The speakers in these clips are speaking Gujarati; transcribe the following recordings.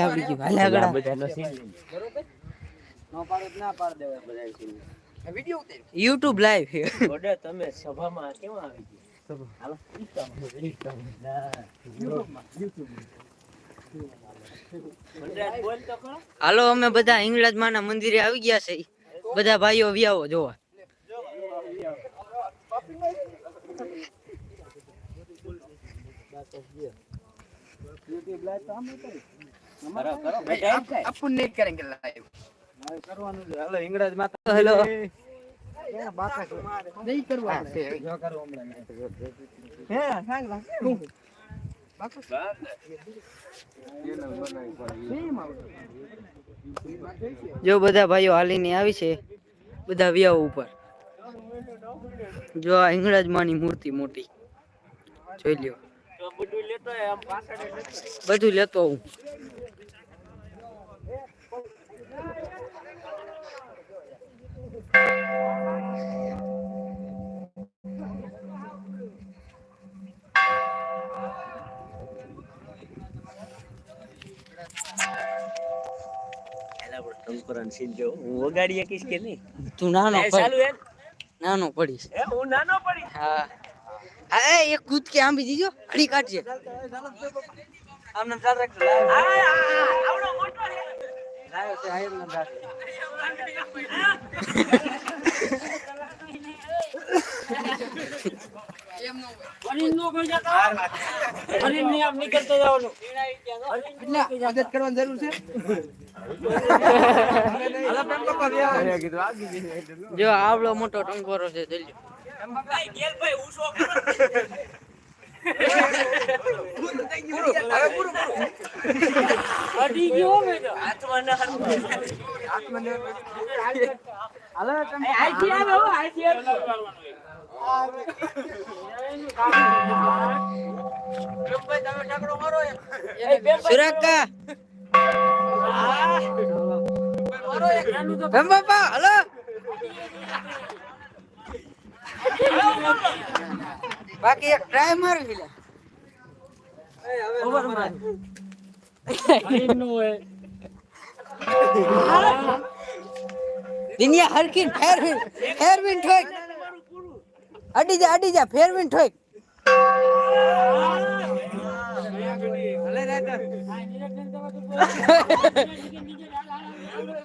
આવડી ગયું હાલે આગળ આ બધાનો લાઈવ ગોડે તમે સભામાં કેમ આવી. હાલો. અમે બધા હિંગળાજ ના મંદિરે આવી ગયા છે. બધા ભાઈઓ વ્યાવો જોવા. જો બધા ભાઈઓ હાલી હાલીને આવી છે બધા વ્યાવ ઉપર. જો આ હિંગળાજ માની મૂર્તિ મોટી. જોઈ લ્યો. બધું લેતો હું જો. હું વગાડી શકીશ કે નહીં તું નાનો ચાલુ હે? નાનો પડીશ એ હું નાનો પડી હા હા એ એક કૂદ કે આંબી દીજો અડી કાઢજે આમને ચાલ રાખજો આ, આ, આ, આવડો મોટો છે. મદદ કરવાની જરૂર છે. જો આવડો મોટો ટંકોરો છે સુરક્કા એમ બાપા હલો બાકી એક ટ્રાય મારવી લે ઓવર માર. દુનિયા હરખી ફેરવીન ફેરવીન ઠોક. અડી જા અડી જા ફેરવીન ઠોક. ना ना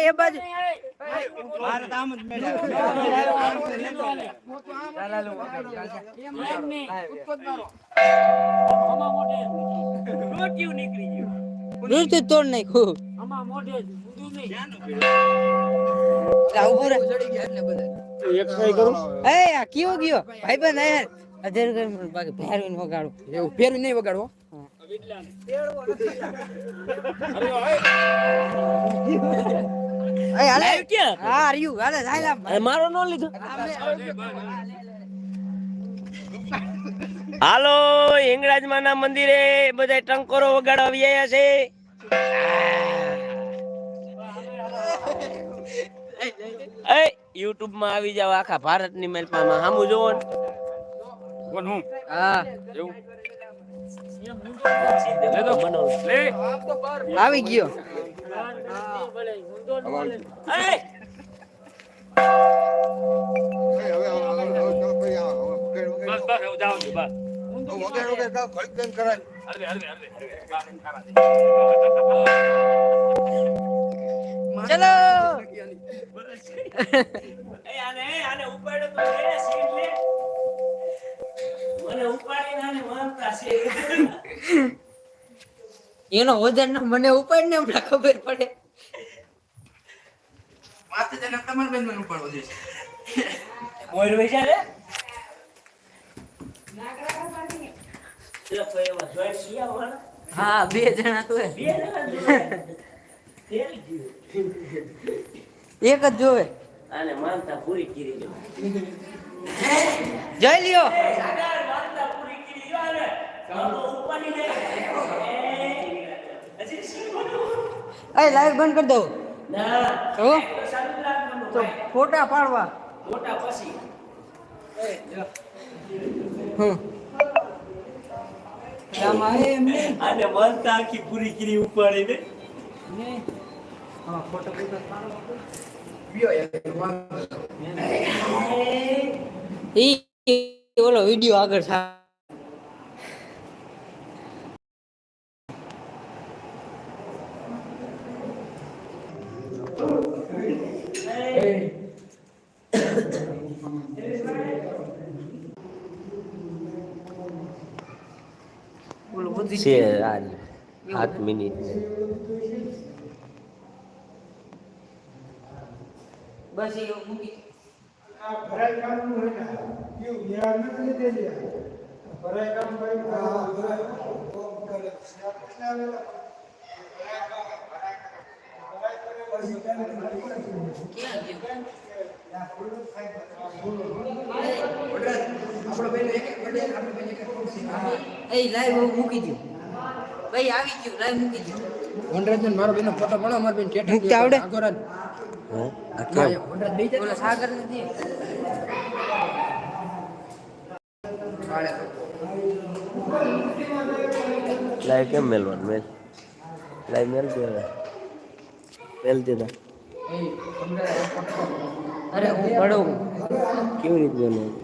એ બાજુ નીકળી તોડ નાખું ઉભું રહે એક કરું એ કેવો ગયો. ભાઈ બંધ અધેર કર બાકી ફેરવીન વગાડો. એવું ફેરવી નહીં વગાડવો એ હાલે. મારો નો લીધો. હિંગળાજ માના મંદિરે બધા ટંકોરો વગાડવા આવ્યા છે. એ યુટ્યુબમાં આવી જાવ આખા ભારતની મેલમાં સામું જોવો ને. કોણ હું? હા. એવું. આવી ગયો. ચલો. આને આને તો એનો વજન ના મને ઉપાડ ને હમણાં ખબર પડે. માથે જઈને તમારે બેન મને ઉપાડવો જોઈએ. મોર વેચા રે. હા બે જણા તો હે. બે જણા જોયા. તેલ ગયું. એક જ જોવે. અને માનતા પૂરી કરી જઈ લ્યો. પૂરી કરી એ લાઈવ બંધ કરી દઉં. ના. તો સારું રાખવાનું તો ફોટા પાડવા. ફોટા પછી. હમ. આને વાર્તા આખી પૂરી કીરી ઉપાડી દે ને? હા ફોટો ફોટો ઈ ઓલો વિડિયો આગળ થા છે આ સાત મિનિટ બસ એ મૂકી ભરાઈ કામનું હોય ને કેવું બિહાર નથી લીધે છે ભરાઈ કામ ભાઈ હા ભરાઈ કામ કરે આપણે આવેલા એ લાઈવ હવે મૂકી દો ભાઈ આવી ગયું લાઈવ મૂકી દો વનરાજન મારો બેનો ફોટો મળો મારો બેન ટેટા મૂકતા આવડે? આગોરાન. વનરાજ બેહી જા. ઓલો સાગર નથી લાઈવ કેમ મેલવાનું? મેલ. લાઈવ મેલ દે મેલ દીધા. અરે હું પડું કેવી રીતે મેલવાનું